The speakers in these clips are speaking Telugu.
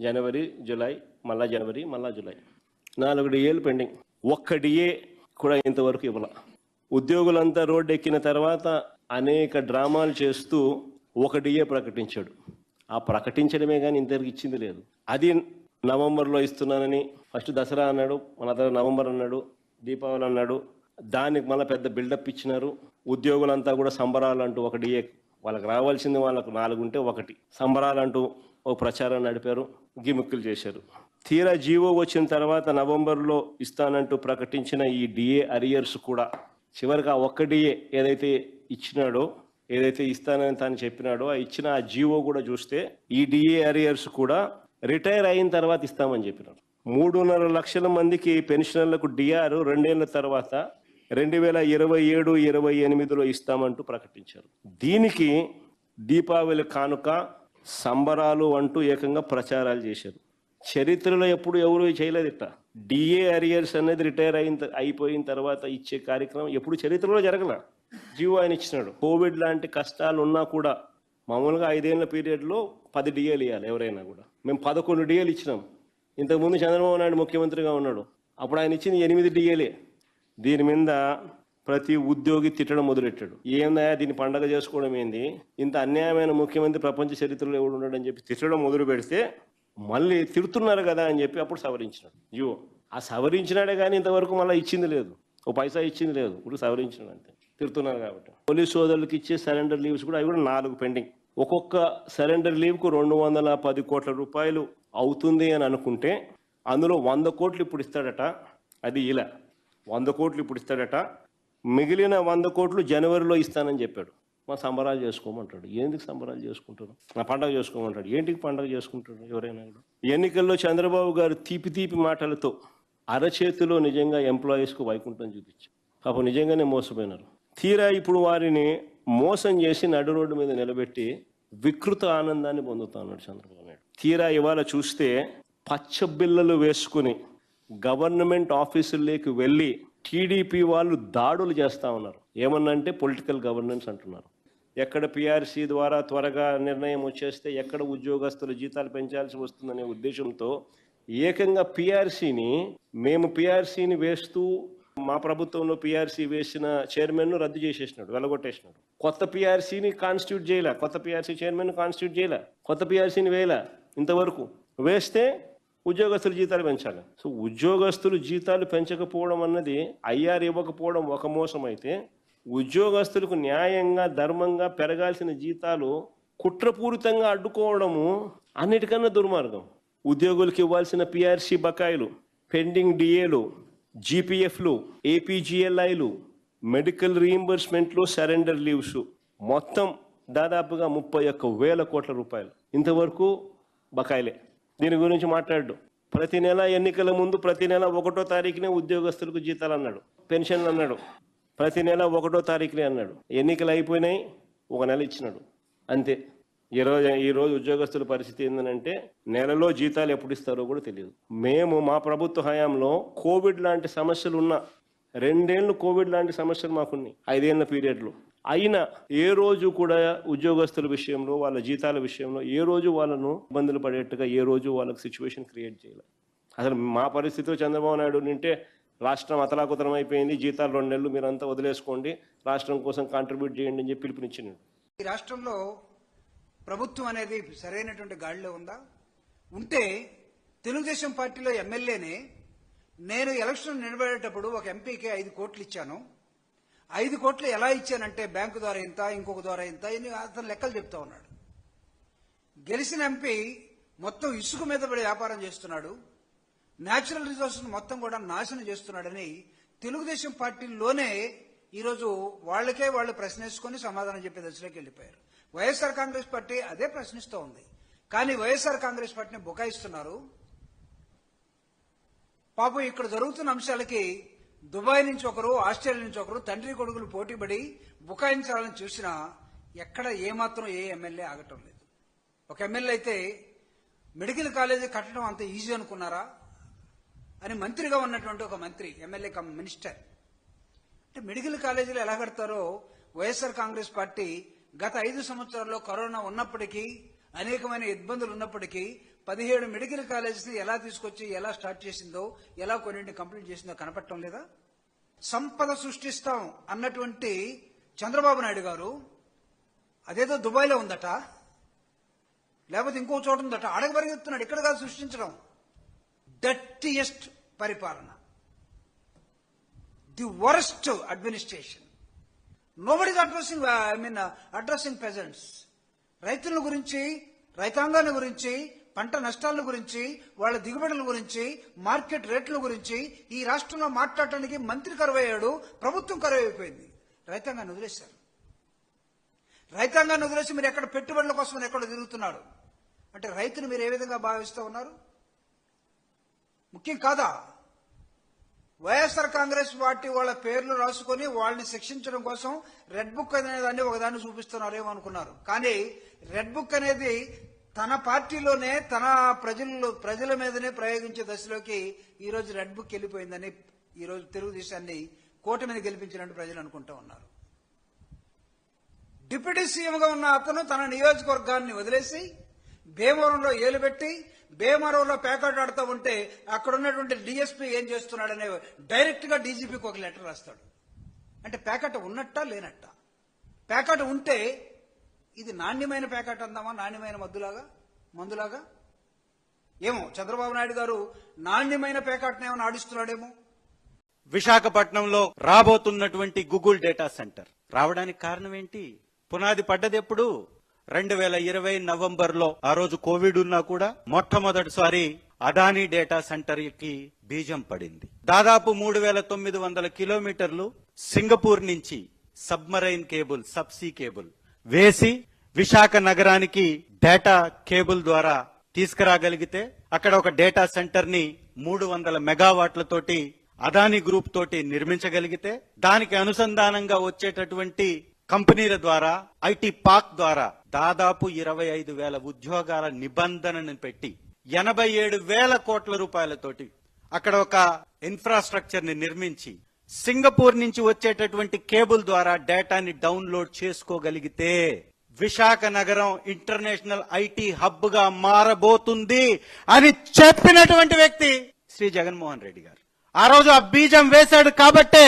జనవరి జూలై మళ్ళా జనవరి మళ్ళా జూలై. నాలుగు డిఏలు పెండింగ్. ఒక్క డిఏ కూడా ఇంతవరకు ఇవ్వాల. ఉద్యోగులంతా రోడ్డు ఎక్కిన తర్వాత అనేక డ్రామాలు చేస్తూ ఒక డిఏ ప్రకటించాడు. ఆ ప్రకటించడమే కానీ ఇంతవరకు ఇచ్చింది లేదు. అది నవంబర్లో ఇస్తున్నానని ఫస్ట్ దసరా అన్నాడు మన నవంబర్ అన్నాడు దీపావళి అన్నాడు. దానికి మళ్ళీ పెద్ద బిల్డప్ ఇచ్చినారు. ఉద్యోగులంతా కూడా సంబరాలు అంటూ ఒక డిఏ వాళ్ళకి రావాల్సింది వాళ్ళకు నాలుగు ఉంటే ఒకటి. సంబరాలు అంటూ ఓ ప్రచారం నడిపారు గిమిక్కులు చేశారు. తీరా జీవో వచ్చిన తర్వాత నవంబర్లో ఇస్తానంటూ ప్రకటించిన ఈ డిఏ అరియర్స్ కూడా చివరికి ఆ ఒక్క డిఏ ఏదైతే ఇచ్చినాడో ఏదైతే ఇస్తానని తాను చెప్పినాడో ఆ ఇచ్చిన ఆ జీవో కూడా చూస్తే ఈ డిఏ అరియర్స్ కూడా రిటైర్ అయిన తర్వాత ఇస్తామని చెప్పినారు. మూడున్నర లక్షల మందికి పెన్షనర్లకు డిఆర్ రెండేళ్ళ తర్వాత రెండు వేల ఇరవై ఏడు ఇరవై ఎనిమిదిలో ఇస్తామంటూ ప్రకటించారు. దీనికి దీపావళి కానుక సంబరాలు అంటూ ఏకంగా ప్రచారాలు చేశారు. చరిత్రలో ఎప్పుడు ఎవరు చేయలేదు ఇట్లా డిఏ అరియర్స్ అనేది రిటైర్ అయిన త- అయిపోయిన తర్వాత ఇచ్చే కార్యక్రమం ఎప్పుడు చరిత్రలో జరగల. జీవో ఆయన ఇచ్చినాడు. కోవిడ్ లాంటి కష్టాలు ఉన్నా కూడా మామూలుగా ఐదేళ్ళ పీరియడ్లో పది డిఏలు ఇవ్వాలి ఎవరైనా కూడా. మేము పదకొండు డిఏలు ఇచ్చినాం. ఇంతకుముందు చంద్రబాబు నాయుడు ముఖ్యమంత్రిగా ఉన్నాడు. అప్పుడు ఆయన ఇచ్చింది ఎనిమిది డిఏలే దీని మీద ప్రతి ఉద్యోగి తిట్టడం మొదలెట్టాడు. ఏందా దీన్ని పండగ చేసుకోవడం ఏంది? ఇంత అన్యాయమైన ముఖ్యమంత్రి ప్రపంచ చరిత్రలో ఎవడు ఉన్నాడని చెప్పి తిట్టడం మొదలు పెడితే మళ్ళీ తిడుతున్నారు కదా అని చెప్పి అప్పుడు సవరించినాడు. యో ఆ సవరించినాడే కానీ ఇంతవరకు మళ్ళీ ఇచ్చింది లేదు. ఓ పైసా ఇచ్చింది లేదు. ఇప్పుడు సవరించినాడు అంతే. తిడుతున్నారు కాబట్టి. పోలీస్ సోదరులకు ఇచ్చే సరెండర్ లీవ్స్ కూడా అవి కూడా నాలుగు పెండింగ్. ఒక్కొక్క సరెండర్ లీవ్కు రెండు వందల పది కోట్ల రూపాయలు అవుతుంది అని అనుకుంటే అందులో వంద కోట్లు ఇప్పుడు ఇస్తాడట. అది ఇలా. వంద కోట్లు ఇప్పుడు ఇస్తాడట. మిగిలిన వంద కోట్లు జనవరిలో ఇస్తానని చెప్పాడు. మా సంబరాలు చేసుకోమంటాడు. ఎందుకు సంబరాలు చేసుకుంటారు? నా పండగ చేసుకోమంటాడు. ఏంటికి పండగ చేసుకుంటాడు ఎవరైనా కూడా? ఎన్నికల్లో చంద్రబాబు గారు తీపి తీపి మాటలతో అరచేతిలో నిజంగా ఎంప్లాయీస్కు వైకుంఠం చూపించారు. పాపం నిజంగానే మోసపోయినారు. తీరా ఇప్పుడు వారిని మోసం చేసి నడు రోడ్డు మీద నిలబెట్టి వికృత ఆనందాన్ని పొందుతా ఉన్నాడు చంద్రబాబు నాయుడు. తీరా ఇవాళ చూస్తే పచ్చబిల్లలు వేసుకుని గవర్నమెంట్ ఆఫీసుల్లోకి వెళ్ళి టీడీపీ వాళ్ళు దాడులు చేస్తా ఉన్నారు. ఏమన్నంటే పొలిటికల్ గవర్నెన్స్ అంటున్నారు. ఎక్కడ పిఆర్సీ ద్వారా త్వరగా నిర్ణయం వచ్చేస్తే ఎక్కడ ఉద్యోగస్తుల జీతాలు పెంచాల్సి వస్తుందనే ఉద్దేశంతో ఏకంగా పిఆర్సీని మేము పిఆర్సీని వేస్తూ మా ప్రభుత్వంలో పిఆర్సీ వేసిన చైర్మన్ను రద్దు చేసేసినాడు వెలగొట్టేసినాడు. కొత్త పిఆర్సీని కాన్స్టిట్యూట్ చేయలే కొత్త పిఆర్సీ చైర్మన్ కాన్స్టిట్యూట్ చేయలే కొత్త పిఆర్సీని వేయలే ఇంతవరకు. వేస్తే ఉద్యోగస్తుల జీతాలు పెంచాలి. సో ఉద్యోగస్తులు జీతాలు పెంచకపోవడం అన్నది ఐఆర్ ఇవ్వకపోవడం ఒక మోసం అయితే ఉద్యోగస్తులకు న్యాయంగా ధర్మంగా పెరగాల్సిన జీతాలు కుట్రపూరితంగా అడ్డుకోవడము అన్నిటికన్నా దుర్మార్గం. ఉద్యోగులకు ఇవ్వాల్సిన పిఆర్సీ బకాయిలు పెండింగ్ డిఏలు జీపీఎఫ్లు ఏపీజీఎల్ఐలు మెడికల్ రీఎంబర్స్మెంట్లు సరెండర్ లీవ్స్. మొత్తం దాదాపుగా ముప్పై ఒక్క వేల కోట్ల రూపాయలు. ఇంతవరకు బకాయిలే. దీని గురించి మాట్లాడు. ప్రతి నెల ఎన్నికల ముందు ప్రతి నెల ఒకటో తారీఖునే ఉద్యోగస్తులకు జీతాలు అన్నాడు. పెన్షన్లు అన్నాడు. ప్రతి నెల ఒకటో తారీఖునే అన్నాడు. ఎన్నికలు అయిపోయినాయి ఒక నెల ఇచ్చినాడు. అంతే. ఈ రోజు ఈ రోజు ఉద్యోగస్తుల పరిస్థితి ఏంటంటే నెలలో జీతాలు ఎప్పుడు ఇస్తారో కూడా తెలియదు. మేము మా ప్రభుత్వ హయాంలో కోవిడ్ లాంటి సమస్యలు ఉన్న రెండేళ్ళు కోవిడ్ లాంటి సమస్యలు మాకున్నాయి. ఐదేళ్ళ పీరియడ్లో. అయినా ఏ రోజు కూడా ఉద్యోగస్తుల విషయంలో వాళ్ళ జీతాల విషయంలో ఏ రోజు వాళ్ళను ఇబ్బందులు పడేట్టుగా ఏ రోజు వాళ్ళకి సిచ్యువేషన్ క్రియేట్ చేయలేదు అసలు మా పరిస్థితిలో చంద్రబాబు నాయుడు నింటే రాష్ట్రం అతలాకుతలం అయిపోయింది. జీతాలు రెండు నెలలు మీరంతా వదిలేసుకోండి. రాష్ట్రం కోసం కాంట్రిబ్యూట్ చేయండి అని చెప్పి పిలుపునిచ్చినాడు ఈ రాష్ట్రంలో ప్రభుత్వం అనేది సరైనటువంటి గాడిలో ఉందా? ఉంటే తెలుగుదేశం పార్టీలో ఎమ్మెల్యేనే నేను ఎలక్షన్ నిలబడేటప్పుడు ఒక ఎంపీకి ఐదు కోట్లు ఇచ్చాను. ఐదు కోట్లు ఎలా ఇచ్చానంటే బ్యాంకు ద్వారా ఇంత ఇంకొక ద్వారా ఇంత అని అతను లెక్కలు చెప్తా ఉన్నాడు. గెలిచిన ఎంపీ మొత్తం ఇసుక మీద పడి వ్యాపారం చేస్తున్నాడు. న్యాచురల్ రిసోర్సెస్ మొత్తం కూడా నాశనం చేస్తున్నాడని తెలుగుదేశం పార్టీలోనే ఈరోజు వాళ్ళకే వాళ్ళు ప్రశ్నేసుకుని సమాధానం చెప్పే దశలోకి వెళ్ళిపోయారు. వైఎస్ఆర్ కాంగ్రెస్ పార్టీ అదే ప్రశ్నిస్తూ ఉంది. కానీ వైఎస్ఆర్ కాంగ్రెస్ పార్టీని బుకాయిస్తున్నారు. పాపం ఇక్కడ జరుగుతున్న అంశాలకి దుబాయ్ నుంచి ఒకరు ఆస్ట్రేలియా నుంచి ఒకరు తండ్రి కొడుకులు పోటీపడి బుకాయించాలని చూసినా ఎక్కడ ఏమాత్రం ఏ ఎమ్మెల్యే ఆగటం లేదు. ఒక ఎమ్మెల్యే అయితే మెడికల్ కాలేజీ కట్టడం అంత ఈజీ అనుకున్నారా? అని మంత్రిగా ఉన్నటువంటి ఒక మంత్రి ఎమ్మెల్యే కమ్ మినిస్టర్. అంటే మెడికల్ కాలేజీలు ఎలా కడతారో వైఎస్ఆర్ కాంగ్రెస్ పార్టీ గత ఐదు సంవత్సరాల్లో కరోనా ఉన్నప్పటికీ అనేకమైన ఇబ్బందులు ఉన్నప్పటికీ పదిహేడు మెడికల్ కాలేజెస్ని ఎలా తీసుకొచ్చి ఎలా స్టార్ట్ చేసిందో ఎలా కొన్నింటిని కంప్లీట్ చేసిందో కనపడటం లేదా? సంపద సృష్టిస్తాం అన్నటువంటి చంద్రబాబు నాయుడు గారు అదేదో దుబాయ్లో ఉందట లేకపోతే ఇంకో చోట ఉందట అడగ పరిగెత్తున్నాడు ఇక్కడ కాదు సృష్టించడం. డర్టియెస్ట్ పరిపాలన. The worst administration. Nobody addressing I mean addressing peasants రైతుల గురించి రైతాంగాన్ని గురించి పంట నష్టాల గురించి వాళ్ళ దిగుబడుల గురించి మార్కెట్ రేట్ల గురించి ఈ రాష్ట్రంలో మాట్లాడటానికి మంత్రి కరువయ్యాడు ప్రభుత్వం కరువైపోయింది. రైతాంగాన్ని వదిలేశారు. రైతాంగాన్ని వదిలేసి మీరు ఎక్కడ పెట్టుబడుల కోసం ఎక్కడ తిరుగుతున్నారు? అంటే రైతును మీరు ఏ విధంగా భావిస్తూ ఉన్నారు? ముఖ్యం కాదా? వైఎస్ఆర్ కాంగ్రెస్ పార్టీ వాళ్ళ పేర్లు రాసుకొని వాళ్ళని శిక్షించడం కోసం రెడ్ బుక్ అనే దాన్ని ఒకదాన్ని చూపిస్తున్నారేమో అనుకున్నారు. కానీ రెడ్ బుక్ అనేది తన పార్టీలోనే తన ప్రజల్లో ప్రజల మీదనే ప్రయోగించే దశలోకి ఈ రోజు రెడ్ బుక్ వెళ్ళిపోయిందని ఈ రోజు తెలుగుదేశాన్ని కూటమిని గెలిపించినట్టు ప్రజలు అనుకుంటా ఉన్నారు. డిప్యూటీ సీఎంగా ఉన్న అతను తన నియోజకవర్గాన్ని వదిలేసి భీమవరంలో ఏలు పెట్టి భీమవరంలో పేకాట ఆడుతూ ఉంటే అక్కడ ఉన్నటువంటి డిఎస్పీ ఏం చేస్తున్నాడనే డైరెక్ట్గా డీజీపీకి ఒక లెటర్ రాస్తాడు. అంటే పేకాట ఉన్నట్టా లేనట్టా? పేకాట ఉంటే ఇది నాణ్యమైన పేకాట అందామా? నాణ్యమైన మద్దులాగా? మందులాగా? ఏమో చంద్రబాబు నాయుడు గారు నాణ్యమైన పేకాటను ఏమైనా ఆడిస్తున్నాడేమో? విశాఖపట్నంలో రాబోతున్నటువంటి గూగుల్ డేటా సెంటర్. రావడానికి కారణం ఏంటి? పునాది పడ్డది ఎప్పుడు రెండు వేల ఇరవై నవంబర్లో ఆ రోజు కోవిడ్ ఉన్నా కూడా మొట్టమొదటిసారి అదానీ డేటా సెంటర్కి బీజం పడింది. దాదాపు మూడు వేల తొమ్మిది వందల కిలోమీటర్లు సింగపూర్ నుంచి సబ్మరైన్ కేబుల్ సబ్సీ కేబుల్ వేసి విశాఖ నగరానికి డేటా కేబుల్ ద్వారా తీసుకురాగలిగితే అక్కడ ఒక డేటా సెంటర్ని మూడు వందల మెగావాట్లతోటి అదాని గ్రూప్ తోటి నిర్మించగలిగితే దానికి అనుసంధానంగా వచ్చేటటువంటి కంపెనీల ద్వారా ఐటీ పార్క్ ద్వారా దాదాపు ఇరవై ఐదు వేల ఉద్యోగాల నిబంధనను పెట్టి ఎనభై ఏడు వేల కోట్ల రూపాయలతోటి అక్కడ ఒక ఇన్ఫ్రాస్ట్రక్చర్ని నిర్మించి సింగపూర్ నుంచి వచ్చేటటువంటి కేబుల్ ద్వారా డేటాని డౌన్లోడ్ చేసుకోగలిగితే విశాఖ నగరం ఇంటర్నేషనల్ ఐటీ హబ్గా మారబోతుంది అని చెప్పినటువంటి వ్యక్తి శ్రీ జగన్మోహన్ రెడ్డి గారు. ఆ రోజు ఆ బీజం వేశాడు కాబట్టే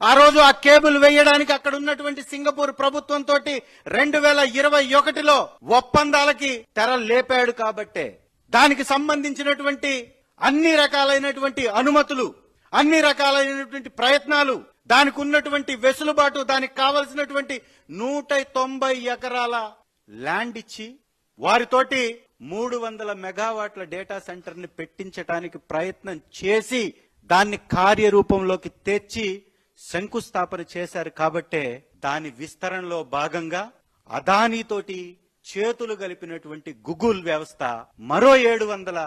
ఆ రోజు ఆ కేబుల్ వేయడానికి అక్కడ ఉన్నటువంటి సింగపూర్ ప్రభుత్వం తోటి రెండు వేల ఇరవై ఒకటిలో ఒప్పందాలకి తెర లేపాడు కాబట్టే దానికి సంబంధించినటువంటి అన్ని రకాలైనటువంటి అనుమతులు అన్ని రకాలైనటువంటి ప్రయత్నాలు దానికి ఉన్నటువంటి వెసులుబాటు దానికి కావలసినటువంటి నూట తొంభై ఎకరాల ల్యాండ్ ఇచ్చి వారితోటి మూడు వందల మెగావాట్ల డేటా సెంటర్ని పెట్టించడానికి ప్రయత్నం చేసి దాన్ని కార్యరూపంలోకి తెచ్చి శంకుస్థాపన చేశారు కాబట్టే దాని విస్తరణలో భాగంగా అదానీతోటి చేతులు గలిపినటువంటి గుగుల్ వ్యవస్థ మరో ఏడు వందల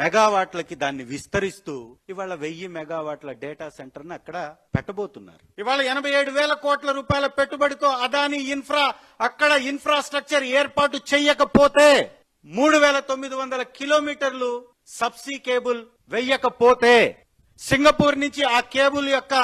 మెగావాట్లకి దాన్ని విస్తరిస్తూ ఇవాళ వెయ్యి మెగావాట్ల డేటా సెంటర్ని అక్కడ పెట్టబోతున్నారు. ఇవాళ ఎనభై ఏడు వేల కోట్ల రూపాయల పెట్టుబడితో అదాని ఇన్ఫ్రా అక్కడ ఇన్ఫ్రాస్ట్రక్చర్ ఏర్పాటు చేయకపోతే మూడు వేల తొమ్మిది వందల కిలోమీటర్లు సబ్సీ కేబుల్ వెయ్యకపోతే సింగపూర్ నుంచి ఆ కేబుల్ యొక్క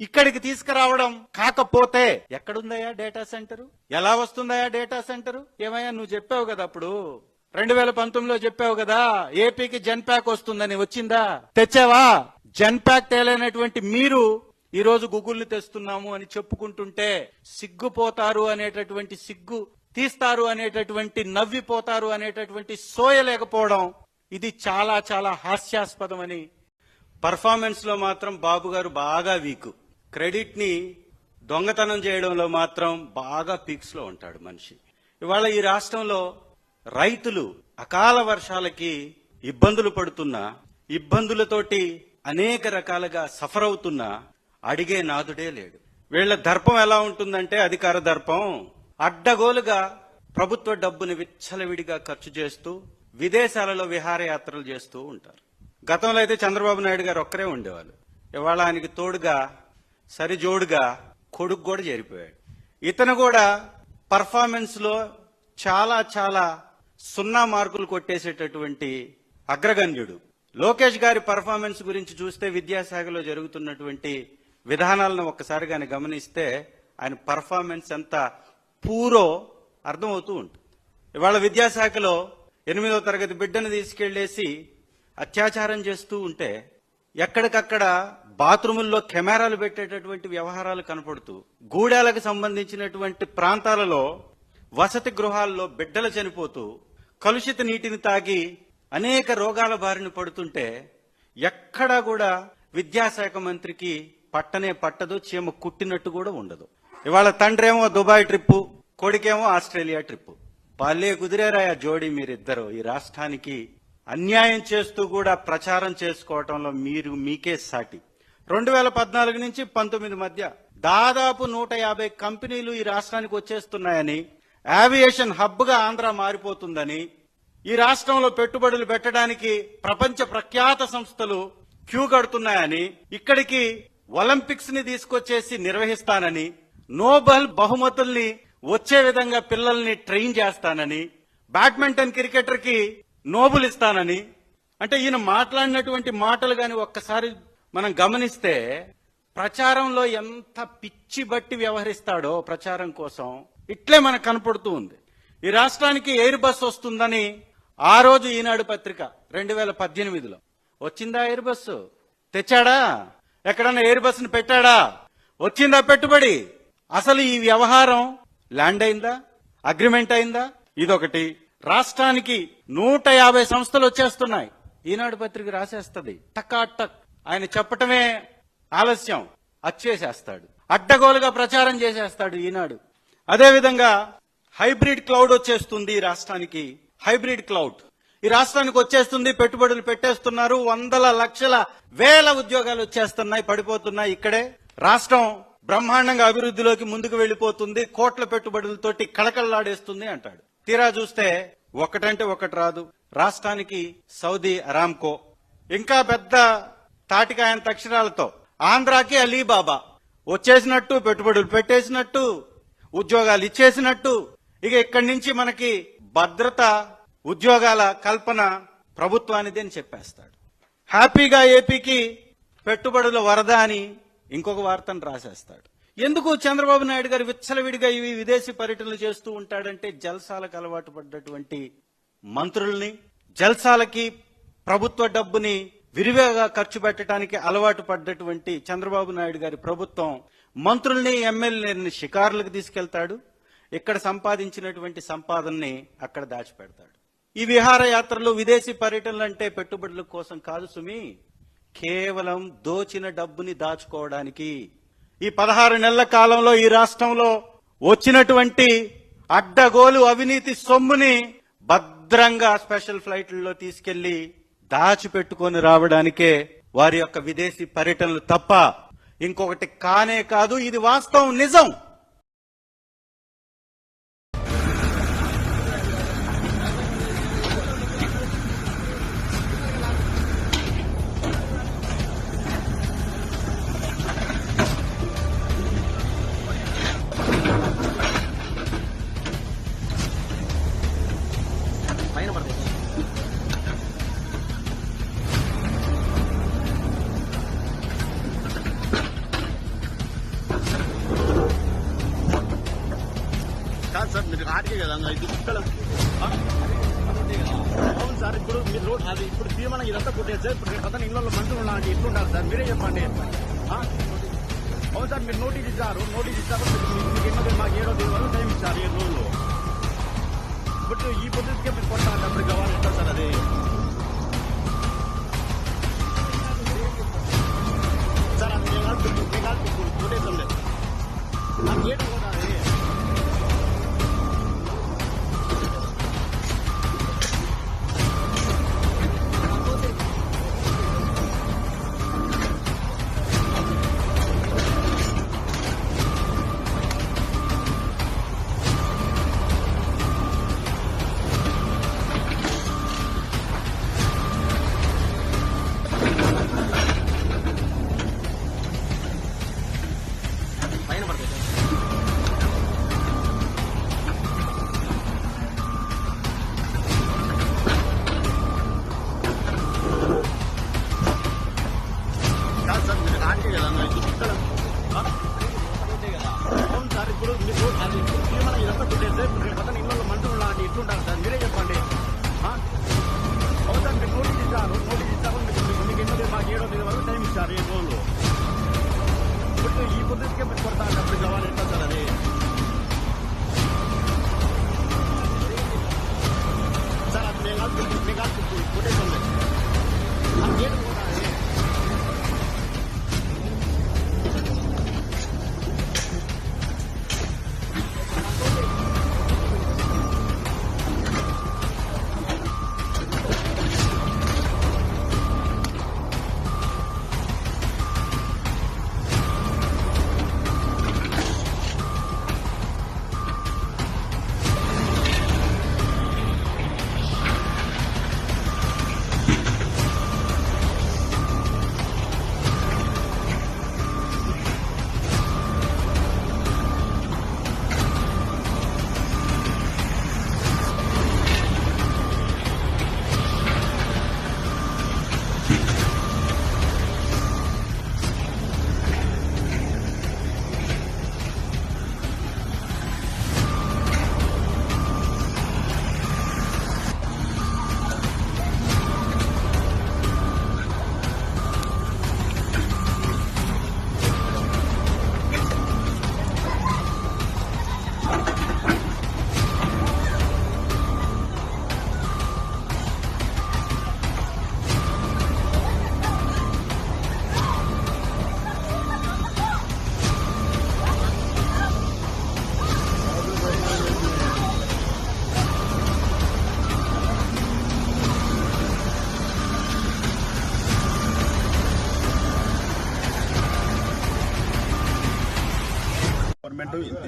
ఇక్కడికి తీసుకురావడం కాకపోతే ఎక్కడుందయ్యా డేటా సెంటర్? ఎలా వస్తుందయ్యా డేటా సెంటర్? ఏమయ్యా నువ్వు చెప్పావు కదా అప్పుడు. రెండు వేల పంతొమ్మిదిలో చెప్పావు కదా ఏపీకి జన్ ప్యాక్ వస్తుందని వచ్చిందా? తెచ్చావా? జన్ ప్యాక్ తేలైనటువంటి మీరు ఈ రోజు గూగుల్ని తెస్తున్నాము అని చెప్పుకుంటుంటే సిగ్గుపోతారు అనేటటువంటి సిగ్గు తీస్తారు అనేటటువంటి నవ్విపోతారు అనేటటువంటి సోయ లేకపోవడం ఇది చాలా చాలా హాస్యాస్పదమని. పర్ఫార్మెన్స్లో మాత్రం బాబు గారు బాగా వీకు. క్రెడిట్ని దొంగతనం చేయడంలో మాత్రం బాగా పీక్స్లో ఉంటాడు మనిషి. ఇవాళ ఈ రాష్ట్రంలో రైతులు అకాల వర్షాలకి ఇబ్బందులు పడుతున్నా ఇబ్బందులతోటి అనేక రకాలుగా సఫర్ అవుతున్నా అడిగే నాదుడే లేడు. వీళ్ళ దర్పం ఎలా ఉంటుందంటే అధికార దర్పం. అడ్డగోలుగా ప్రభుత్వ డబ్బుని విచ్చలవిడిగా ఖర్చు చేస్తూ విదేశాలలో విహారయాత్రలు చేస్తూ ఉంటారు. గతంలో అయితే చంద్రబాబు నాయుడు గారు ఒక్కరే ఉండేవాళ్ళు. ఇవాళ ఆయనకి తోడుగా సరిజోడుగా కొడుకు కూడా చేరిపోయాడు. ఇతను కూడా పర్ఫార్మెన్స్లో చాలా చాలా సున్నా మార్కులు కొట్టేసేటటువంటి అగ్రగణ్యుడు. లోకేష్ గారి పర్ఫార్మెన్స్ గురించి చూస్తే విద్యాశాఖలో జరుగుతున్నటువంటి విధానాలను ఒక్కసారి కానీ గమనిస్తే ఆయన పర్ఫార్మెన్స్ ఎంత పూరో అర్థమవుతూ ఉంటుంది. ఇవాళ విద్యాశాఖలో ఎనిమిదో తరగతి బిడ్డను తీసుకెళ్ళేసి అత్యాచారం చేస్తూ ఉంటే ఎక్కడికక్కడ బాత్రూముల్లో కెమెరాలు పెట్టేటటువంటి వ్యవహారాలు కనపడుతూ గూడాలకు సంబంధించినటువంటి ప్రాంతాలలో వసతి గృహాల్లో బిడ్డలు చనిపోతూ కలుషిత నీటిని తాగి అనేక రోగాల బారిన పడుతుంటే ఎక్కడా కూడా విద్యాశాఖ మంత్రికి పట్టనే పట్టదు చీమ కుట్టినట్టు కూడా ఉండదు. ఇవాళ తండ్రేమో దుబాయ్ ట్రిప్పు కొడుకేమో ఆస్ట్రేలియా ట్రిప్పు. పాలే కుదిరేరా జోడీ మీరిద్దరు. ఈ రాష్ట్రానికి అన్యాయం చేస్తూ కూడా ప్రచారం చేసుకోవటంలో మీరు మీకే సాటి. రెండు వేల పద్నాలుగు నుంచి పంతొమ్మిది మధ్య దాదాపు నూట యాభై కంపెనీలు ఈ రాష్ట్రానికి వచ్చేస్తున్నాయని ఆవియేషన్ హబ్గా ఆంధ్ర మారిపోతుందని ఈ రాష్ట్రంలో పెట్టుబడులు పెట్టడానికి ప్రపంచ ప్రఖ్యాత సంస్థలు క్యూ కడుతున్నాయని ఇక్కడికి ఒలింపిక్స్ని తీసుకొచ్చేసి నిర్వహిస్తానని నోబెల్ బహుమతుల్ని వచ్చే విధంగా పిల్లల్ని ట్రైన్ చేస్తానని బ్యాడ్మింటన్ క్రికెటర్కి నోబుల్ ఇస్తానని అంటే ఈయన మాట్లాడినటువంటి మాటలు గాని ఒక్కసారి మనం గమనిస్తే ప్రచారంలో ఎంత పిచ్చి బట్టి వ్యవహరిస్తాడో ప్రచారం కోసం ఇట్లే మనకు కనపడుతూ ఉంది. ఈ రాష్ట్రానికి ఎయిర్ బస్ వస్తుందని ఆ రోజు ఈనాడు పత్రిక రెండు వేల పద్దెనిమిదిలో. వచ్చిందా ఎయిర్ బస్సు తెచ్చాడా? ఎక్కడన్నా ఎయిర్ బస్సును పెట్టాడా? వచ్చిందా పెట్టుబడి? అసలు ఈ వ్యవహారం ల్యాండ్ అయిందా? అగ్రిమెంట్ అయిందా? ఇదొకటి. రాష్ట్రానికి నూట యాభై సంస్థలు వచ్చేస్తున్నాయి. ఈనాడు పత్రిక రాసేస్తుంది. టకా టక్ ఆయన చెప్పటమే ఆలస్యం. అచ్చేసేస్తాడు. అడ్డగోలుగా ప్రచారం చేసేస్తాడు ఈనాడు. అదేవిధంగా హైబ్రిడ్ క్లౌడ్ వచ్చేస్తుంది ఈ రాష్ట్రానికి. Hybrid cloud. ఈ రాష్ట్రానికి వచ్చేస్తుంది పెట్టుబడులు పెట్టేస్తున్నారు వందల లక్షల వేల ఉద్యోగాలు వచ్చేస్తున్నాయి పడిపోతున్నాయి ఇక్కడే. రాష్ట్రం బ్రహ్మాండంగా అభివృద్ధిలోకి ముందుకు వెళ్ళిపోతుంది కోట్ల పెట్టుబడులతోటి కళకళలాడేస్తుంది అంటాడు. తీరా చూస్తే ఒకటంటే ఒకటి రాదు. రాష్ట్రానికి సౌదీ అరామ్కో. ఇంకా పెద్ద తాటికాయంత అక్షరాలతో ఆంధ్రాకి అలీబాబా. వచ్చేసినట్టు పెట్టుబడులు పెట్టేసినట్టు ఉద్యోగాలు ఇచ్చేసినట్టు. ఇక ఇక్కడి నుంచి మనకి భద్రత ఉద్యోగాల కల్పన ప్రభుత్వానిది అని చెప్పేస్తాడు. హ్యాపీగా ఏపీకి పెట్టుబడుల వరద అని ఇంకొక వార్తను రాసేస్తాడు. ఎందుకు చంద్రబాబు నాయుడు గారు విచ్చలవిడిగా ఇవి విదేశీ పర్యటనలు చేస్తూ ఉంటాడంటే జల్సాలకు అలవాటు పడ్డటువంటి మంత్రుల్ని జల్సాలకి ప్రభుత్వ డబ్బుని విరివిగా ఖర్చు పెట్టడానికి అలవాటు పడ్డటువంటి చంద్రబాబు నాయుడు గారి ప్రభుత్వం మంత్రుల్ని ఎమ్మెల్యేని షికారులకు తీసుకెళ్తాడు. ఇక్కడ సంపాదించినటువంటి సంపాదనని అక్కడ దాచిపెడతాడు. ఈ విహారయాత్రలు విదేశీ పర్యటనలు అంటే పెట్టుబడుల కోసం కాదు సుమి. కేవలం దోచిన డబ్బుని దాచుకోవడానికి. ఈ పదహారు నెలల కాలంలో ఈ రాష్ట్రంలో వచ్చినటువంటి అడ్డగోలు అవినీతి సొమ్ముని భద్రంగా స్పెషల్ ఫ్లైట్లలో తీసుకెళ్ళి దాచిపెట్టుకొని రావడానికే వారి యొక్క విదేశీ పర్యటనలు తప్ప ఇంకొకటి కానే కాదు ఇది వాస్తవం నిజం. సార్ కదా ఇది ఇక్కడ. అవును సార్ ఇప్పుడు మీరు రోడ్ అది ఇప్పుడు తీర్మానం ఇదంతా కొట్టేది సార్. ఇప్పుడు రేపు అతను ఇళ్ళలో మనుషులు ఉన్నా ఎట్లుంటారు సార్? మీరే చెప్పండి. అవును సార్ మీరు నోటీస్ ఇచ్చారు. నోటీస్ ఇచ్చారు మీకు ఎన్నో మాకు ఏడో తేదీ వరకు టైం ఇచ్చారు ఏడు రోజులు ఇప్పుడు ఈ పొద్దుకే మీరు కొట్టాలి అప్పుడు గవర్నమెంట్ సార్ అది. సార్ అది నేను కాదు నేను కాదు కొట్టేసాం లేదు. నాకు ఏడు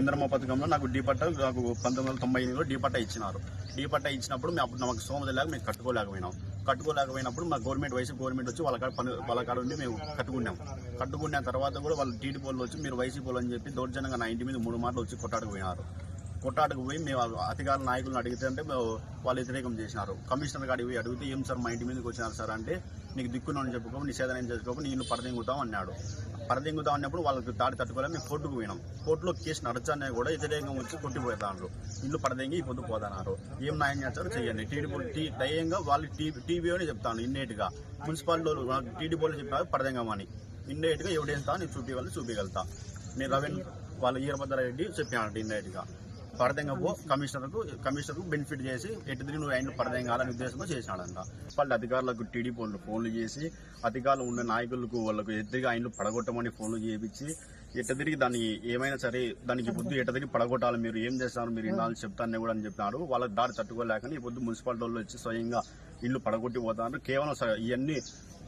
ఇంద్రమ్మ పథకంలో నాకు డీ పట్ట నాకు పంతొమ్మిది వందల తొంభై ఎనిమిదిలో డీ పట్ట ఇచ్చినారు. డీ పట్ట ఇచ్చినప్పుడు మేము అప్పుడు మాకు సోమత లేక మేము కట్టుకోలేకపోయినాం. కట్టుకోలేకపోయినప్పుడు మా గవర్నమెంట్ వైసీపీ గవర్నమెంట్ వచ్చి వాళ్ళ కాడ పని వాళ్ళ కాడ ఉండి మేము కట్టుకున్నాం. కట్టుకున్న తర్వాత కూడా వాళ్ళు టీడీ పోలు వచ్చి మీరు వైసీపీ పోలు అని చెప్పి దౌర్జన్యంగా నా ఇంటి మీద మూడు మాటలు వచ్చి కొట్టాడుకుపోయినారు కొట్టాటకు పోయి మేము అధికార నాయకులను అడిగితే అంటే వాళ్ళు వ్యతిరేకం చేసినారు. కమిషనర్ గారికి పోయి అడిగితే ఏం సార్ మా ఇంటి మీదకి వచ్చినారు సార్? అంటే నీకు దిక్కునని చెప్పుకో ఏం చేసుకోకు నేను పరదింగుతాం అన్నాడు. పరదింగుతాం అన్నప్పుడు వాళ్ళకి దాడి తట్టుకోలే మేము కోర్టుకు పోయినాం. కోర్టులో కేసు నడచానే కూడా వ్యతిరేకంగా వచ్చి కొట్టిపోతారు ఇల్లు పడదెంగి ఈ పొద్దు పోతున్నారు ఏం న్యాయం చేస్తారో చేయండి టీడీ టీ దయంగా వాళ్ళు టీ టీవీ అని చెప్తాను ఇన్నేట్గా. మున్సిపాలిటీలో టీడీ పోలీసు చెప్పినారు పడదెంగమని ఇన్నేట్గా ఎవిడెన్స్ నేను చూపించాలి చూపించగలుగుతా నేను రవీంద్ర వాళ్ళ ఈరభద్రారెడ్డి చెప్పాను ఇన్నేట్గా. పరదంగా పో కమిషనర్కు కమిషనర్కు బెనిఫిట్ చేసి ఎటు తిరిగి నువ్వు ఆయన పరదంగాలని ఉద్దేశంతో చేసినాడంట వాళ్ళ అధికారులకు టీడీపీ వాళ్ళు ఫోన్లు చేసి అధికారులు ఉన్న నాయకులకు వాళ్ళకు ఎదురుగా ఆయనలు పడగొట్టమని ఫోన్లు చేయించి ఎట్ట తిరిగి దాన్ని ఏమైనా సరే దానికి పొద్దు ఎట్ట తిరిగి పడగొట్టాలి మీరు ఏం చేస్తారు మీరు ఇన్నాళ్ళు చెప్తానని కూడా అని చెప్పినారు. వాళ్ళ దారి తట్టుకోలేకని ఈ పొద్దు మున్సిపాలిటీ వాళ్ళు వచ్చి స్వయంగా ఇల్లు పడగొట్టి పోతారు. కేవలం ఇవన్నీ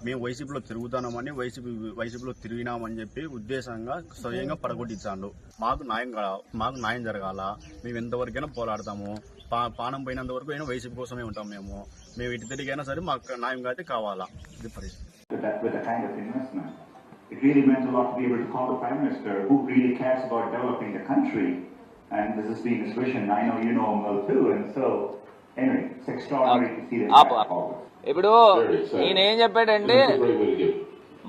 మేము వైసీపీలో తిరుగుతున్నామని వైసీపీ వైసీపీలో తిరిగినామని చెప్పి ఉద్దేశంగా స్వయంగా పడగొట్టించాడు. మాకు న్యాయం మాకు న్యాయం జరగాల. మేము ఎంతవరకైనా పోరాడతాము. పా పానం పోయినంత వరకు అయినా వైసీపీ కోసమే ఉంటాం మేము. మేము ఇటు తిరిగైనా సరే మాకు న్యాయం అయితే కావాలా. ఇది పరిస్థితి. ఇప్పుడు ఈయన ఏం చెప్పాడంటే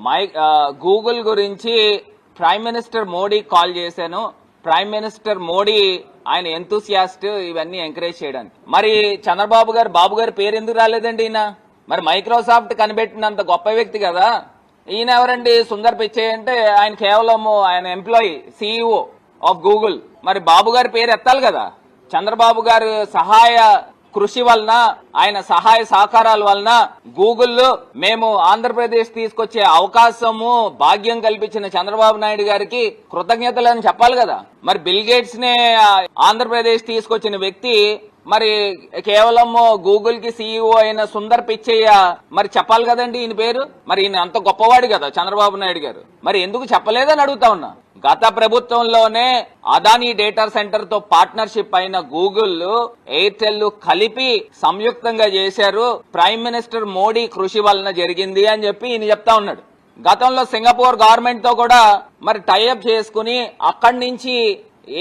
మై గూగుల్ గురించి ప్రైమ్ మినిస్టర్ మోడీ కాల్ చేశాను. ప్రైమ్ మినిస్టర్ మోడీ ఆయన ఎంతూసియాస్ట్ ఇవన్నీ ఎంకరేజ్ చేయడానికి. మరి చంద్రబాబు గారు బాబు గారి పేరు ఎందుకు రాలేదండి ఈయన? మరి మైక్రోసాఫ్ట్ కనిపెట్టినంత గొప్ప వ్యక్తి కదా. ఈయన ఎవరండి? సుందర్ పిచ్చే అంటే ఆయన కేవలం ఆయన ఎంప్లాయీ సిఇఓ ఆఫ్ గూగుల్. మరి బాబు గారి పేరు ఎత్తాలి కదా. చంద్రబాబు గారు సహాయ కృషి వలన ఆయన సహాయ సహకారాల వలన గూగుల్ మేము ఆంధ్రప్రదేశ్ తీసుకొచ్చే అవకాశము భాగ్యం కల్పించిన చంద్రబాబు నాయుడు గారికి కృతజ్ఞతలు అని చెప్పాలి కదా. మరి బిల్ గేట్స్ నే ఆంధ్రప్రదేశ్ తీసుకొచ్చిన వ్యక్తి మరి కేవలం గూగుల్కి సీఈఓ అయిన సుందర్ పిచ్చయ్య మరి చెప్పాలి కదండి ఈయన పేరు? మరి ఈయన అంత గొప్పవాడు కదా చంద్రబాబు నాయుడు గారు. మరి ఎందుకు చెప్పలేదని అడుగుతా ఉన్నా. గత ప్రభుత్వంలోనే అదానీ డేటా సెంటర్తో పార్ట్నర్షిప్ అయిన గూగుల్ ఎయిర్టెల్ కలిపి సంయుక్తంగా చేశారు. ప్రైమ్ మినిస్టర్ మోడీ కృషి వలన జరిగింది అని చెప్పి ఈయన చెప్తా ఉన్నాడు. గతంలో సింగపూర్ గవర్నమెంట్తో కూడా మరి టైఅప్ చేసుకుని అక్కడి నుంచి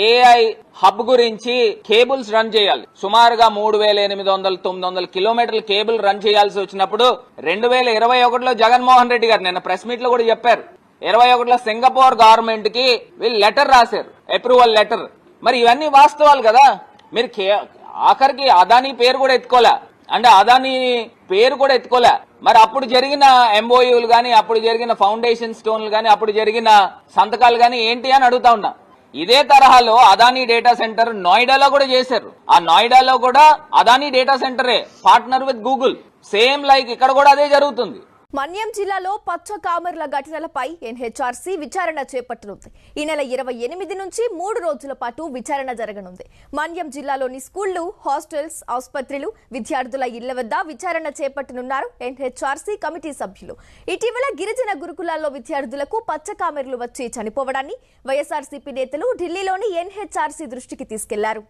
ఏఐ హబ్ గురించి కేబుల్స్ రన్ చేయాలి. సుమారుగా మూడు వేల ఎనిమిది వందల తొమ్మిది వందల కిలోమీటర్ల కేబుల్ రన్ చేయాల్సి వచ్చినప్పుడు రెండు వేల ఇరవై ఒకటిలో జగన్మోహన్ రెడ్డి గారు నిన్న ప్రెస్ మీట్లో కూడా చెప్పారు. ఇరవై ఒకటిలో సింగపూర్ గవర్నమెంట్కి వీళ్ళు లెటర్ రాశారు అప్రూవల్ లెటర్ మరి ఇవన్నీ వాస్తవాలు కదా. మీరు కే- ఆఖరికి అదానీ పేరు కూడా ఎత్తుకోలే. అంటే అదానీ పేరు కూడా ఎత్తుకోలే. మరి అప్పుడు జరిగిన ఎంఓయూలు గాని అప్పుడు జరిగిన ఫౌండేషన్ స్టోన్లు గాని అప్పుడు జరిగిన సంతకాలు గాని ఏంటి అని అడుగుతా ఉన్నా. ఇదే తరహాలో అదానీ డేటా సెంటర్ నోయిడాలో కూడా చేశారు. ఆ నోయిడాలో కూడా Adani data సెంటరే partner with Google same like ఇక్కడ కూడా అదే జరుగుతుంది. మన్యం జిల్లాలో పచ్చ కామెర్ల ఘటనలపై ఎన్హెచ్ఆర్సీ విచారణ చేపట్టనుంది. ఈ నెల ఇరవై ఎనిమిది నుంచి మూడు రోజుల పాటు విచారణ జరగనుంది. మన్యం జిల్లాలోని స్కూళ్ళు హాస్టల్స్ ఆసుపత్రులు విద్యార్థుల ఇళ్ళ వద్ద విచారణ చేపట్టనున్నారు ఎన్హెచ్ఆర్సీ కమిటీ సభ్యులు. ఇటీవల గిరిజన గురుకులాల్లో విద్యార్థులకు పచ్చ కామెర్లు వచ్చి చనిపోవడాన్ని వైఎస్ఆర్సీపీ నేతలు ఢిల్లీలోని ఎన్హెచ్ఆర్సీ దృష్టికి తీసుకెళ్ళారు.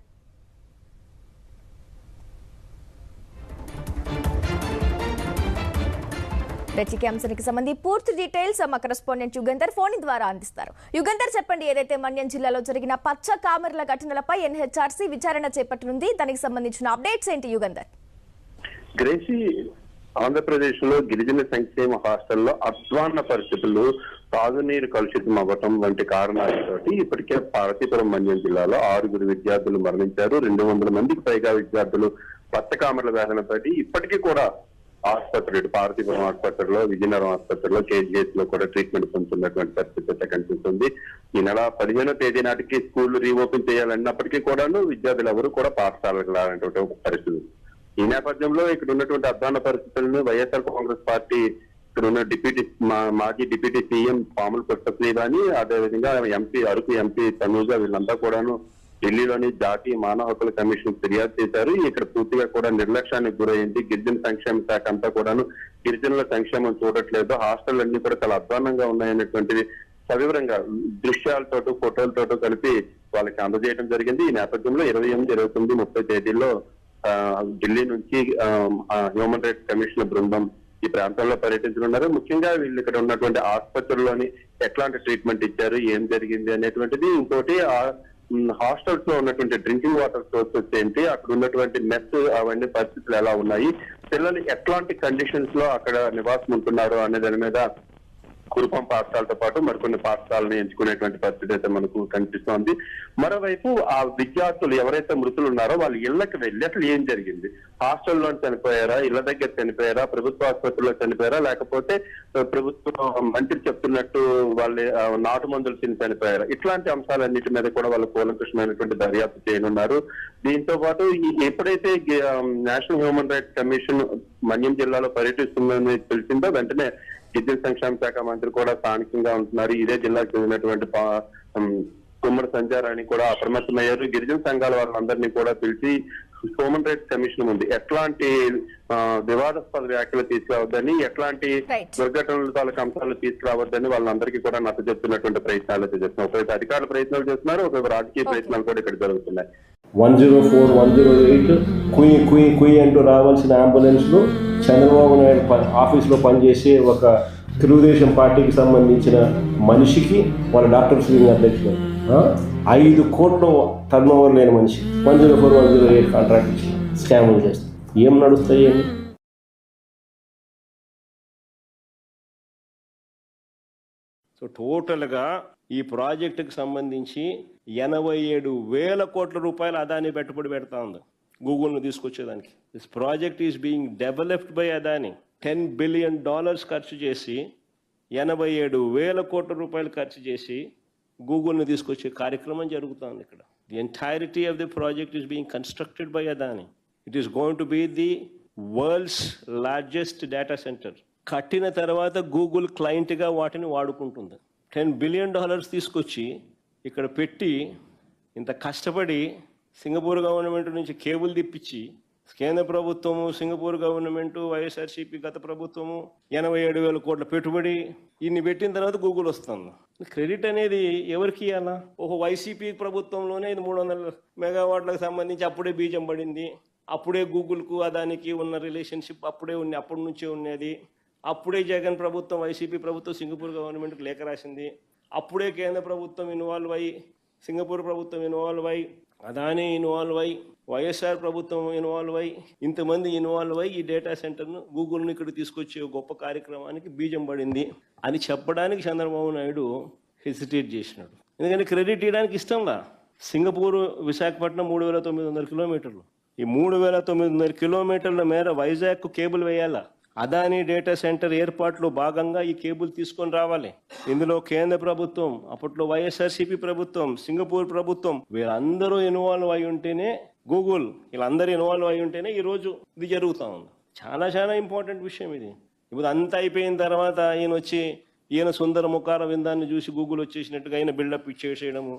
ప్రతి అంశానికి సంబంధించి పూర్తి డీటెయిల్స్ మా కరెస్పాండెంట్ యుగంధర్ ఫోన్ ద్వారా అందిస్తారు. యుగంధర్ చెప్పండి ఏదైతే మన్యం జిల్లాలో జరిగిన పచ్చ కామెర్ల ఘటనలపై ఎన్హెచ్ఆర్సీ విచారణ చేపట్టనుంది. దానికి సంబంధించిన అప్డేట్స్ ఏంటి యుగంధర్? ఆంధ్రప్రదేశ్లో గిరిజన సంక్షేమ హాస్టల్లో అధ్వాన్న పరిస్థితులు తాగునీరు కలుషితం అవ్వటం వంటి కారణాలతోటి ఇప్పటికే పార్వతీపురం మన్యం జిల్లాలో ఆరుగురు విద్యార్థులు మరణించారు. రెండు వందల మందికి పైగా విద్యార్థులు పచ్చకామర్ల వేదనతోటి ఇప్పటికీ కూడా ఆసుపత్రి పార్వతీపురం ఆసుపత్రిలో విజయనగరం ఆసుపత్రిలో కేజీహెచ్లో కూడా ట్రీట్మెంట్ పొందుతున్నటువంటి పరిస్థితి అయితే కనిపిస్తుంది. ఈ నెల పదిహేనో తేదీ నాటికి స్కూల్ రీఓపెన్ చేయాలన్నప్పటికీ కూడాను విద్యార్థులు ఎవరు కూడా పాఠశాలకు రానటువంటి ఒక పరిస్థితి ఈ నేపథ్యంలో ఇక్కడ ఉన్నటువంటి అధ్వాన పరిస్థితులను వైఎస్ఆర్ కాంగ్రెస్ పార్టీ ఇక్కడ ఉన్న డిప్యూటీ మా- మాజీ డిప్యూటీ సీఎం పాముల పుష్పశ్రీ కానీ అదేవిధంగా ఎంపీ అరకు ఎంపీ తనూజ వీళ్ళంతా కూడాను ఢిల్లీలోని జాతీయ మానవ హక్కుల కమిషన్ ఫిర్యాదు చేశారు. ఇక్కడ పూర్తిగా కూడా నిర్లక్ష్యానికి గురైంది గిరిజన సంక్షేమ శాఖ అంతా కూడాను గిరిజనుల సంక్షేమం చూడట్లేదు. హాస్టల్ అన్ని కూడా చాలా అధ్వానంగా ఉన్నాయనేటువంటివి సవివరంగా దృశ్యాలతో ఫోటోలతో కలిపి వాళ్ళకి అందజేయడం జరిగింది. ఈ నేపథ్యంలో ఇరవై ఎనిమిది ఇరవై తొమ్మిది ముప్పై తేదీల్లో ఢిల్లీ నుంచి హ్యూమన్ రైట్స్ కమిషన్ బృందం ఈ ప్రాంతంలో పర్యటించనున్నారు. ముఖ్యంగా వీళ్ళు ఇక్కడ ఉన్నటువంటి ఆసుపత్రుల్లోని ఎట్లాంటి ట్రీట్మెంట్ ఇచ్చారు ఏం జరిగింది అనేటువంటిది ఇంకోటి హాస్టల్స్లో ఉన్నటువంటి డ్రింకింగ్ వాటర్ సోర్సెస్ ఏంటి? అక్కడ ఉన్నటువంటి మెస్ అవన్నీ పరిస్థితులు ఎలా ఉన్నాయి? పిల్లలు ఎట్లాంటి కండిషన్స్లో అక్కడ నివాసం ఉంటున్నారు అనే దాని మీద కురుపం పాఠశాలతో పాటు మరికొన్ని పాఠశాలను ఎంచుకునేటువంటి పరిస్థితి అయితే మనకు కనిపిస్తోంది. మరోవైపు ఆ విద్యార్థులు ఎవరైతే మృతులు ఉన్నారో వాళ్ళ ఇళ్ళకు వెళ్ళి అసలు ఏం జరిగింది? హాస్టల్లో చనిపోయారా? ఇళ్ళ దగ్గర చనిపోయారా? ప్రభుత్వ ఆసుపత్రిలో చనిపోయారా? లేకపోతే ప్రభుత్వం మంత్రి చెప్తున్నట్టు వాళ్ళు నాటు మందులు తిని చనిపోయారా? ఇట్లాంటి అంశాలన్నిటి మీద కూడా వాళ్ళు కూలంకృష్ణమైనటువంటి దర్యాప్తు చేయనున్నారు. దీంతో పాటు ఈ- ఎప్పుడైతే national human rights commission Manyam జిల్లాలో పర్యటిస్తుందని తెలిసిందో వెంటనే గిరిజన సంక్షేమ శాఖ మంత్రి కూడా స్థానికంగా ఉంటున్నారు. ఇదే జిల్లాకు చెందినటువంటి కుమ్మడి సంచారాన్ని కూడా అప్రమత్తమయ్యారు. గిరిజన సంఘాల వాళ్ళందరినీ కూడా పిలిచి హ్యూమన్ రైట్స్ కమిషన్ ఉంది ఎట్లాంటి వివాదాస్పద వ్యాఖ్యలు తీసుకురావద్దని ఎట్లాంటి. దుర్ఘటనల తాలూకు అంశాలు తీసుకురావద్దని వాళ్ళందరికీ కూడా నచ్చ చెప్తున్నటువంటి ప్రయత్నాలు అయితే చేస్తున్నారు ఒకవైపు అధికారులు ప్రయత్నాలు చేస్తున్నారు ఒకవైపు రాజకీయ ప్రయత్నాలు కూడా ఇక్కడ జరుగుతున్నాయి. One zero four one zero eight కుయి కుయి కుయి అంటూ రావాల్సిన అంబులెన్స్లు చంద్రబాబు నాయుడు ప- ఆఫీస్లో పనిచేసే ఒక తెలుగుదేశం పార్టీకి సంబంధించిన మనిషికి వాళ్ళ డాక్టర్ శ్రీని అధ్యక్షుడు ఐదు కోట్ల టర్న్ ఓవర్ లేని మనిషి. One zero four one zero eight contract ఇచ్చి స్కాములు చేస్తారు ఏం నడుస్తాయి అని సో టోటల్గా ఈ ప్రాజెక్టుకి సంబంధించి ఎనభై ఏడు వేల కోట్ల రూపాయలు అదాని పెట్టుబడి పెడతా ఉంది. గూగుల్ను తీసుకొచ్చేదానికి. This project is being developed by Adani ten billion dollars ఖర్చు చేసి ఎనభై ఏడు వేల కోట్ల రూపాయలు ఖర్చు చేసి గూగుల్ని తీసుకొచ్చే కార్యక్రమం జరుగుతుంది ఇక్కడ. The entirety of the project is being constructed by Adani it is going to be the world's largest data centre కట్టిన తర్వాత గూగుల్ క్లయింట్గా వాటిని వాడుకుంటుంది. టెన్ బిలియన్ డాలర్స్ తీసుకొచ్చి ఇక్కడ పెట్టి ఇంత కష్టపడి సింగపూర్ గవర్నమెంట్ నుంచి కేబుల్ తిప్పించి కేంద్ర ప్రభుత్వము సింగపూర్ గవర్నమెంట్ వైఎస్ఆర్సీపీ గత ప్రభుత్వము ఎనభై ఏడు వేల కోట్ల పెట్టుబడి ఇన్ని పెట్టిన తర్వాత గూగుల్ వస్తుంది. క్రెడిట్ అనేది ఎవరికి ఇవ్వాలా ఒక వైసీపీ ప్రభుత్వంలోనే ఇది మూడు వందల మెగావాట్లకు సంబంధించి అప్పుడే బీజం పడింది. అప్పుడే గూగుల్కు అదానికి ఉన్న రిలేషన్షిప్ అప్పుడే ఉంది అప్పటి నుంచే ఉన్నది. అప్పుడే జగన్ ప్రభుత్వం వైసీపీ ప్రభుత్వం సింగపూర్ గవర్నమెంట్కి లేఖ రాసింది. అప్పుడే కేంద్ర ప్రభుత్వం ఇన్వాల్వ్ అయ్యి సింగపూర్ ప్రభుత్వం ఇన్వాల్వ్ అయ్యి అదానీ ఇన్వాల్వ్ అయ్యి వైఎస్ఆర్ ప్రభుత్వం ఇన్వాల్వ్ అయ్యి ఇంతమంది ఇన్వాల్వ్ అయ్యి ఈ డేటా సెంటర్ను గూగుల్ని ఇక్కడ తీసుకొచ్చే గొప్ప కార్యక్రమానికి బీజం పడింది. అని చెప్పడానికి చంద్రబాబు నాయుడు హెసిటేట్ చేసినాడు. ఎందుకంటే క్రెడిట్ ఇవ్వడానికి ఇష్టంలా సింగపూర్ విశాఖపట్నం మూడు వేల తొమ్మిది వందల కిలోమీటర్లు. ఈ మూడు వేల తొమ్మిది వందల కిలోమీటర్ల మేర వైజాగ్ కేబుల్ వేయాలా? అదానీ డేటా సెంటర్ ఏర్పాట్లో భాగంగా ఈ కేబుల్ తీసుకొని రావాలి. ఇందులో కేంద్ర ప్రభుత్వం అప్పట్లో వైఎస్ఆర్సీపీ ప్రభుత్వం సింగపూర్ ప్రభుత్వం వీరందరూ ఇన్వాల్వ్ అయి ఉంటేనే గూగుల్ వీళ్ళందరూ ఇన్వాల్వ్ అయి ఉంటేనే ఈ రోజు ఇది జరుగుతూ ఉంది. చాలా చాలా ఇంపార్టెంట్ విషయం ఇది. ఇప్పుడు అంతా అయిపోయిన తర్వాత ఈయన వచ్చి ఈయన సుందర ముఖార విందాన్ని చూసి గూగుల్ వచ్చేసినట్టుగా ఆయన బిల్డప్ ఇచ్చేసేయడము.